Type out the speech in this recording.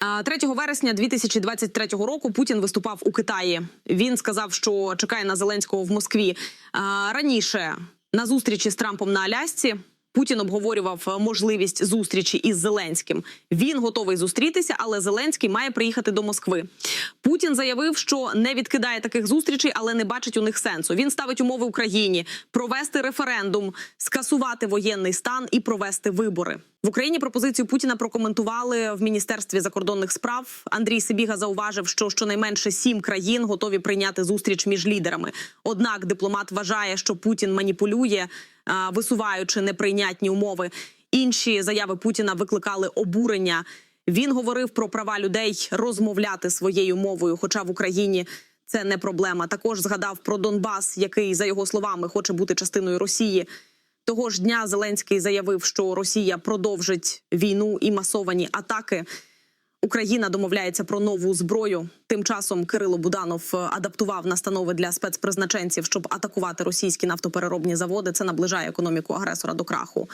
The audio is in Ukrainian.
А, 3 вересня 2023 року Путін виступав у Китаї. Він сказав, що чекає на Зеленського в Москві. Раніше на зустрічі з Трампом на Алясці Путін обговорював можливість зустрічі із Зеленським. Він готовий зустрітися, але Зеленський має приїхати до Москви. Путін заявив, що не відкидає таких зустрічей, але не бачить у них сенсу. Він ставить умови Україні провести референдум, скасувати воєнний стан і провести вибори. В Україні пропозицію Путіна прокоментували в міністерстві закордонних справ. Андрій Сибіга зауважив, що щонайменше сім країн готові прийняти зустріч між лідерами. Однак дипломат вважає, що Путін маніпулює, висуваючи неприйнятні умови. Інші заяви Путіна викликали обурення. Він говорив про права людей розмовляти своєю мовою, хоча в Україні це не проблема. Також згадав про Донбас, який за його словами хоче бути частиною Росії. Того ж дня Зеленський заявив, що Росія продовжить війну і масовані атаки. Україна домовляється про нову зброю. Тим часом Кирило Буданов е, адаптував настанови для спецпризначенців, щоб атакувати російські нафтопереробні заводи. Це наближає економіку агресора до краху.